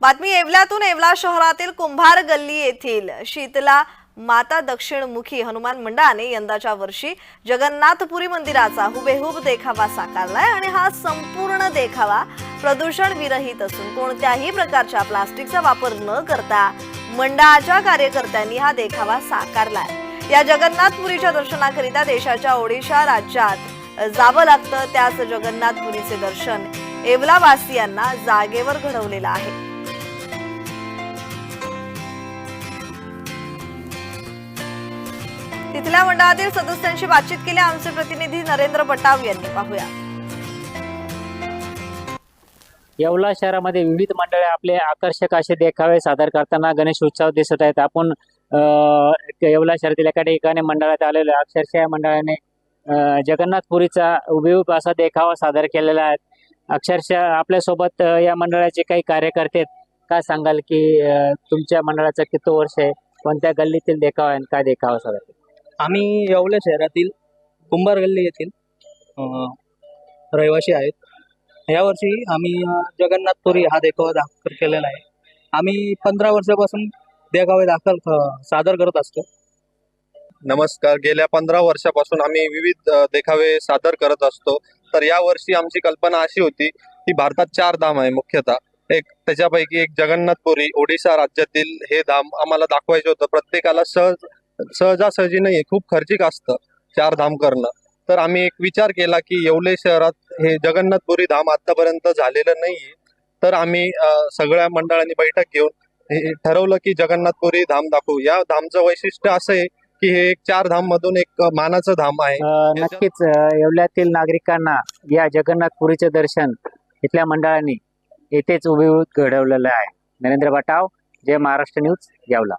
बातमी येवल्यातून येवला शहरातील कुंभार गल्ली येथील शीतला माता दक्षिणमुखी हनुमान मंडळाने यंदाच्या वर्षी जगन्नाथपुरी मंदिराचा हुबेहूब देखावा साकारलाय आणि हा संपूर्ण देखावा प्रदूषण विरहित असून कोणत्याही प्रकारच्या प्लास्टिकचा वापर न करता मंडळाच्या कार्यकर्त्यांनी हा देखावा साकारलाय. या जगन्नाथपुरीच्या दर्शनाकरिता देशाच्या ओडिशा राज्यात जावं लागतं त्याच जगन्नाथपुरीचे दर्शन येवलावासियांना जागेवर घडवलेलं आहे. तिथल्या मंडळातील सदस्यांशी बातचीत केली. आमचे प्रतिनिधी नरेंद्र बटाव यांनी. पाहूया. येवला शहरामध्ये विविध मंडळे आपले आकर्षक असे देखावे सादर करताना गणेश उत्सव दिसत आहेत. आपण येवला शहरातील एका ठिकाणी मंडळात आलेलो अक्षरशः या मंडळाने जगन्नाथपुरीचा उभीऊब असा देखावा सादर केलेला आहे. अक्षरशः आपल्यासोबत या मंडळाचे काही कार्यकर्ते आहेत. काय सांगाल की तुमच्या मंडळाचं किती वर्ष आहे? कोणत्या गल्लीतील देखावा आहे आणि काय देखावा सादर केला? आम्ही येवले शहरातील कुंभार गल्ली येथील रहिवासी आहेत. यावर्षी आम्ही जगन्नाथपुरी हा देखावा दाखल केलेला आहे. आम्ही पंधरा वर्षापासून देखावे दाखल सादर करत असतो. नमस्कार. गेल्या पंधरा वर्षापासून आम्ही विविध देखावे सादर करत असतो. तर या वर्षी आमची कल्पना अशी होती की भारतात चार धाम आहे मुख्यतः. एक त्याच्यापैकी एक जगन्नाथपुरी ओडिशा राज्यातील हे धाम आम्हाला दाखवायचं होतं. प्रत्येकाला सहज सहजासहजी नाही खूप खर्चिक असतं चार धाम करणं. तर आम्ही एक विचार केला की येवले शहरात हे जगन्नाथपुरी धाम आतापर्यंत झालेलं नाहीये. तर आम्ही सगळ्या मंडळांनी बैठक घेऊन हे ठरवलं की जगन्नाथपुरी धाम दाखवू. या धामचं वैशिष्ट्य असं आहे की हे एक चार धाम मधून एक मानाचं धाम आहे. नक्कीच येवल्यातील नागरिकांना या जगन्नाथपुरीचे दर्शन इथल्या मंडळांनी येथेच उभीभूत घडवलेलं आहे. नरेंद्र बटाव जय महाराष्ट्र न्यूज येवला.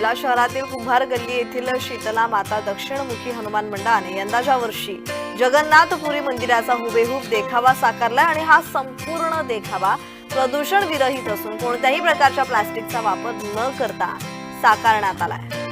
येवला शहरातील कुंभार गल्ली येथील शीतला माता दक्षिणमुखी हनुमान मंडळाने यंदाच्या वर्षी जगन्नाथपुरी मंदिराचा हुबेहूब देखावा साकारलाय आणि हा संपूर्ण देखावा प्रदूषण विरहित असून कोणत्याही प्रकारच्या प्लास्टिकचा वापर न करता साकारण्यात आलाय.